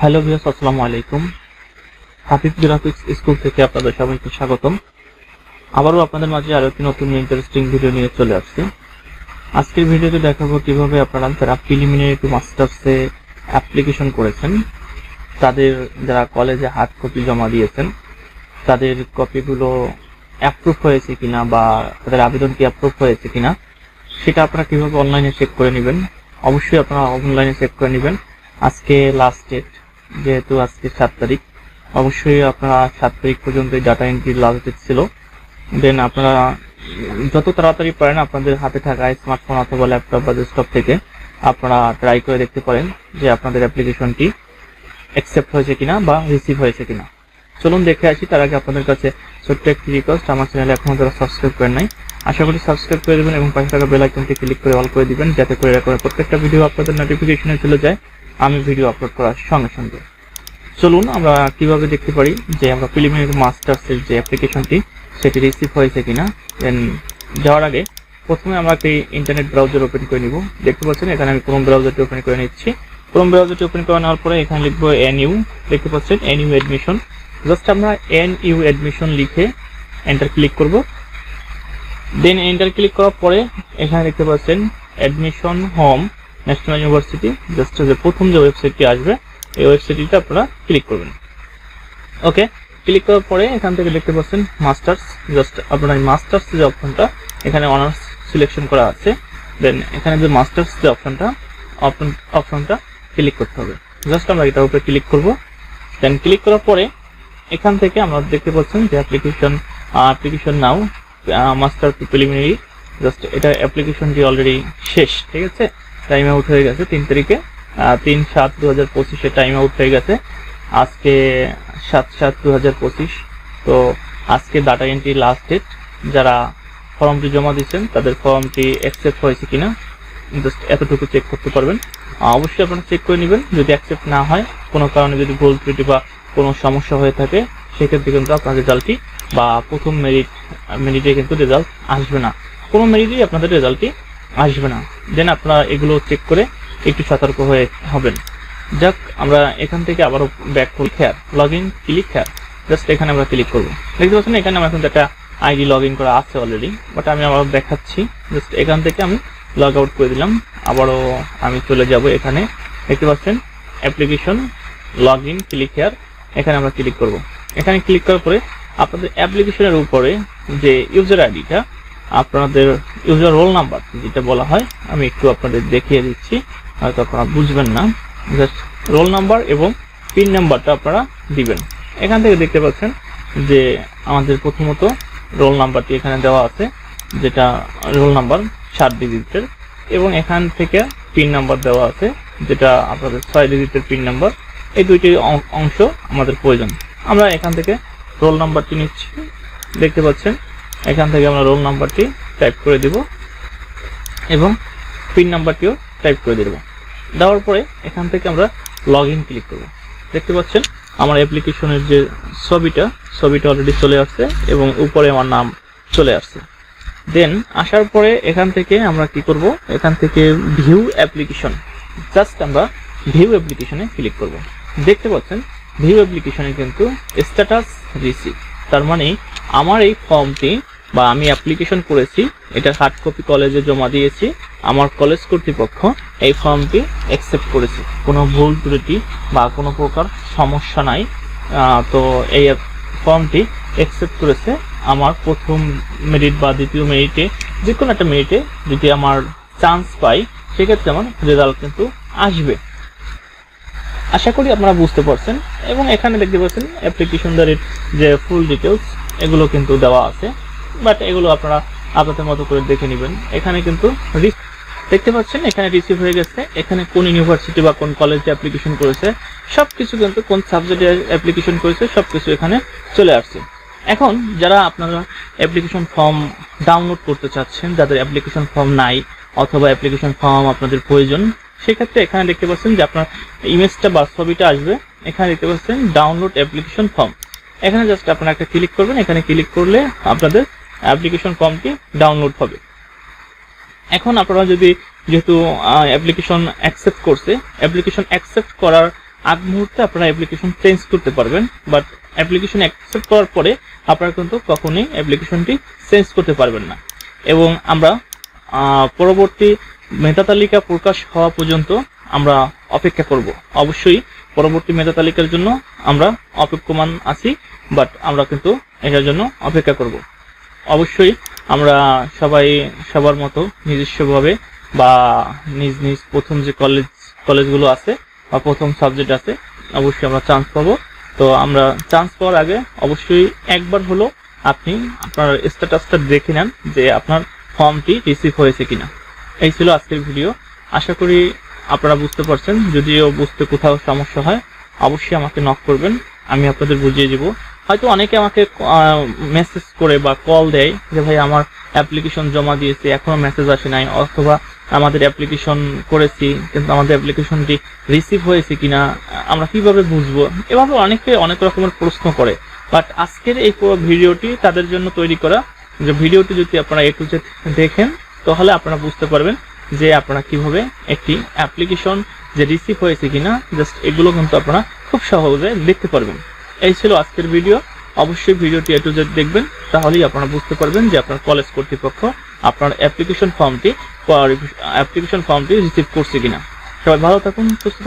Hello views আসসালামু আলাইকুম। হাফিজ graphics school থেকে আপনাদের সবাইকে স্বাগতম। আবারও আপনাদের মাঝে আরও একটি নতুন ইন্টারেস্টিং ভিডিও নিয়ে চলে আসছি। আজকের ভিডিওতে দেখাবো কীভাবে আপনারা যারা প্রিলিমিনারি টু মাস্টার্সে অ্যাপ্লিকেশন করেছেন, তাদের যারা কলেজে হার্ড কপি জমা দিয়েছেন, তাদের কপিগুলো অ্যাপ্রুভ হয়েছে কিনা বা তাদের আবেদন কি অ্যাপ্রুভ হয়েছে কিনা, সেটা আপনারা কীভাবে অনলাইনে চেক করে নেবেন, অবশ্যই আপনারা অনলাইনে চেক করে নেবেন। আজকে লাস্ট ডেট যেহেতু আজকে সাত তারিখ, অবশ্যই আপনারা সাত তারিখ পর্যন্ত ডাটা এন্ট্রি লাস্ট ছিল। দেন আপনারা, যত তাড়াতাড়ি পারেন আপনাদের হাতে থাকা স্মার্টফোন অথবা ল্যাপটপ বা ডেস্কটপ থেকে আপনারা ট্রাই করে দেখতে পারেন যে আপনাদের অ্যাপ্লিকেশনটি অ্যাকসেপ্ট হয়েছে কিনা বা রিসিভ হয়েছে কিনা। চলুন দেখে আসি, তার আগে আপনাদের কাছে ছোট্ট একটি রিকোয়েস্ট আমার চ্যানেলে এখনও যারা সাবস্ক্রাইব করেন নাই, আশা করি সাবস্ক্রাইব করে দেবেন এবং পাশে থাকা বেল আইকনটি ক্লিক করে অল করে দিবেন, যাতে করে প্রত্যেকটা ভিডিও আপনাদের নোটিফিকেশনে চলে যায়। আমি ভিডিও আপলোড করার সঙ্গে সঙ্গে। চলুন আমরা কীভাবে দেখতে পারি যে আমরা প্রিলিমিনারি মাস্টার্সের যে অ্যাপ্লিকেশনটি সেটি রিসিভ হয়েছে কিনা দেন যাওয়ার আগে প্রথমে আমরা একটি ইন্টারনেট ব্রাউজার ওপেন করে নিব। দেখতে পাচ্ছেন, এখানে আমি ক্রোম ব্রাউজারটি ওপেন করে নিচ্ছি। ক্রোম ব্রাউজারটি ওপেন করে নেওয়ার পরে এখানে লিখব এন ইউ দেখতে পাচ্ছেন এন ইউ অ্যাডমিশন জাস্ট আমরা এন ইউ অ্যাডমিশন লিখে এন্টার ক্লিক করব। দেন এন্টার ক্লিক করার পরে এখানে দেখতে পাচ্ছেন admission home national university just যে প্রথম যে ওয়েবসাইটটি আসবে, এই ওয়েবসাইটটিতে আপনারা ক্লিক করবেন। ওকে ক্লিক করার পরে এখান থেকে দেখতে পাচ্ছেন মাস্টার্স জাস্ট আপনার এই মাস্টার্স যে অপশনটা এখানে অনার্স সিলেকশন করা আছে। দেন এখানে যে মাস্টার্স যে অপশনটা অপশন অপশনটা ক্লিক করতে হবে। জাস্ট আমরা এটার উপরে ক্লিক করব। দেন ক্লিক করার পরে এখান থেকে আমরা দেখতে পাচ্ছেন যে application application now master preliminary just এটা অ্যাপ্লিকেশনটি অলরেডি শেষ, ঠিক আছে? টাইম আউট হয়ে গেছে তিন তারিখে। তিন সাত দু হাজার পঁচিশে টাইম আউট হয়ে গেছে। আজকে সাত সাত দু হাজার পঁচিশ। তো আজকে ডাটা এন্ট্রি লাস্ট ডেট যারা ফর্মটি জমা দিচ্ছেন তাদের ফর্মটি অ্যাকসেপ্ট হয়েছে কিনা জাস্ট এতটুকু চেক করতে পারবেন। অবশ্যই আপনারা চেক করে নেবেন। যদি অ্যাকসেপ্ট না হয়, কোনো কারণে যদি ভুল ত্রুটি বা কোনো সমস্যা হয়ে থাকে, সেক্ষেত্রে কিন্তু আপনার রেজাল্টটি বা প্রথম মেরিট মেরিটে কিন্তু রেজাল্ট আসবে না। কোনো মেরিটেই আপনাদের রেজাল্টটি আসবে না। দেন আপনারা এগুলো চেক করে একটু সতর্ক হয়ে হবেন। যাক, আমরা এখান থেকে আবারও ব্যাক করি খেয়ার log in click here just এখানে আমরা ক্লিক করব। দেখতে পাচ্ছেন, এখানে আমার কিন্তু একটা আইডি লগ ইন করা আছে অলরেডি বাট আমি আবার দেখাচ্ছি। জাস্ট এখান থেকে আমি লগ আউট করে দিলাম। আবারও আমি চলে যাব এখানে। দেখতে পাচ্ছেন application log in click here এখানে আমরা ক্লিক করব। এখানে ক্লিক করার পরে আপনাদের অ্যাপ্লিকেশনের উপরে যে ইউজার আইডিটা আপনাদের ইউজার রোল নাম্বার যেটা বলা হয়, আমি একটু আপনাদের দেখিয়ে দিচ্ছি। হয়তো আপনারা বুঝবেন না। জাস্ট রোল নাম্বার এবং পিন নাম্বারটা আপনারা দিবেন। এখান থেকে দেখতে পাচ্ছেন যে আমাদের প্রথমত রোল নাম্বারটি এখানে দেওয়া আছে, যেটা রোল নাম্বার সাত ডিজিটের এবং এখান থেকে পিন নাম্বার দেওয়া আছে, যেটা আপনাদের ছয় ডিজিটের পিন নাম্বার এই দুইটি অংশ আমাদের প্রয়োজন। আমরা এখান থেকে রোল নাম্বারটি নিচ্ছি। দেখতে পাচ্ছেন এখান থেকে আমরা রোল নাম্বারটি টাইপ করে দিব এবং পিন নাম্বারটিও টাইপ করে দেব। দেওয়ার পরে এখান থেকে আমরা লগ ইন ক্লিক করব। দেখতে পাচ্ছেন, আমার অ্যাপ্লিকেশনের যে ছবিটা ছবিটা অলরেডি চলে আসছে এবং উপরে আমার নাম চলে আসছে। দেন আসার পরে এখান থেকে আমরা কি করব? এখান থেকে ভিউ অ্যাপ্লিকেশন জাস্ট আমরা ভিউ অ্যাপ্লিকেশনে ক্লিক করব। দেখতে পাচ্ছেন ভিউ অ্যাপ্লিকেশনে কিন্তু স্ট্যাটাস রিসিভ তার মানে আমার এই ফর্মটি বা আমি অ্যাপ্লিকেশন করেছি, এটা হার্ড কপি কলেজে জমা দিয়েছি, আমার কলেজ কর্তৃপক্ষ এই ফর্মটি অ্যাকসেপ্ট করেছে। কোনো ভুল ত্রুটি বা কোনো প্রকার সমস্যা নাই তো এই ফর্মটি অ্যাকসেপ্ট করেছে আমার প্রথম মেরিট বা দ্বিতীয় মেরিটে যে কোনো একটা মেরিটে যদি আমার চান্স পাই, সেক্ষেত্রে আমার রেজাল্ট কিন্তু আসবে। আশা করি আপনারা বুঝতে পারছেন, এবং এখানে দেখতে পাচ্ছেন অ্যাপ্লিকেশন অ্যাপ্লিকেশনদারের যে ফুল ডিটেলস এগুলো কিন্তু দেওয়া আছে। বাট এগুলো আপনারা আপনাদের মতো করে দেখে নেবেন। এখানে কিন্তু দেখতে পাচ্ছেন, এখানে রিসিভ হয়ে গেছে। এখানে কোন ইউনিভার্সিটি বা কোন কলেজে অ্যাপ্লিকেশন করেছে, সবকিছু কিন্তু কোন সাবজেক্টে অ্যাপ্লিকেশন করেছে, সবকিছু এখানে চলে আসছে। এখন যারা আপনারা অ্যাপ্লিকেশন ফর্ম ডাউনলোড করতে চাচ্ছেন, যাদের অ্যাপ্লিকেশন ফর্ম নাই অথবা অ্যাপ্লিকেশন ফর্ম আপনাদের প্রয়োজন, সেক্ষেত্রে এখানে দেখতে পাচ্ছেন যে আপনার ইমেজটা বা ছবিটা আসবে। এখানে দেখতে পাচ্ছেন ডাউনলোড অ্যাপ্লিকেশন ফর্ম এখানে জাস্ট আপনারা একটা ক্লিক করবেন, এখানে ক্লিক করলে আপনাদের অ্যাপ্লিকেশন ফর্মটি ডাউনলোড হবে। এখন আপনারা যদি যেহেতু অ্যাপ্লিকেশন অ্যাকসেপ্ট করছে অ্যাপ্লিকেশন অ্যাকসেপ্ট করার আগ মুহূর্তে আপনারা অ্যাপ্লিকেশন চেঞ্জ করতে পারবেন বাট অ্যাপ্লিকেশন অ্যাকসেপ্ট করার পরে আপনারা কিন্তু কখনোই অ্যাপ্লিকেশনটি চেঞ্জ করতে পারবেন না। এবং আমরা পরবর্তী মেধা তালিকা প্রকাশ হওয়া পর্যন্ত আমরা অপেক্ষা করব। অবশ্যই পরবর্তী মেধা তালিকার জন্য আমরা অপেক্ষমান আছি বাট আমরা কিন্তু এটার জন্য অপেক্ষা করব। অবশ্যই আমরা সবাই সবার মতো নিজস্বভাবে বা নিজ নিজ প্রথম যে কলেজ কলেজগুলো আছে বা প্রথম সাবজেক্ট আছে, অবশ্যই আমরা চান্স পাবো। তো আমরা চান্স পাওয়ার আগে অবশ্যই একবার হলো আপনি আপনার স্ট্যাটাসটা দেখে নেন যে আপনার ফর্মটি রিসিভ হয়েছে কিনা। এই ছিল আজকের ভিডিও আশা করি আপনারা বুঝতে পারছেন, যদিও বুঝতে কোথাও সমস্যা হয়, অবশ্যই আমাকে নক করবেন, আমি আপনাদের বুঝিয়ে দিব। হয়তো অনেকে আমাকে মেসেজ করে বা কল দেয় যে, ভাই, আমার অ্যাপ্লিকেশন জমা দিয়েছে, এখনও মেসেজ আসে নাই, অথবা, আমাদের অ্যাপ্লিকেশন করেছি, কিন্তু আমাদের অ্যাপ্লিকেশনটি রিসিভ হয়েছে কিনা, আমরা কীভাবে বুঝব? এভাবে অনেকে অনেক রকমের প্রশ্ন করে। বাট আজকের এই ভিডিওটি তাদের জন্য তৈরি করা, যে ভিডিওটি যদি আপনারা এ টু দেখেন, তাহলে আপনারা বুঝতে পারবেন যে আপনারা কীভাবে একটি অ্যাপ্লিকেশন যে রিসিভ হয়েছে কিনা জাস্ট এগুলো কিন্তু আপনারা খুব সহজে দেখতে পারবেন। এই ছিল আজকের ভিডিও অবশ্যই ভিডিওটি একটু যদি দেখবেন, তাহলেই আপনারা বুঝতে পারবেন যে আপনার কলেজ কর্তৃপক্ষ আপনার অ্যাপ্লিকেশন ফর্মটি অ্যাপ্লিকেশন ফর্মটি রিসিভ করছে কিনা। সবাই ভালো থাকুন, সুস্থ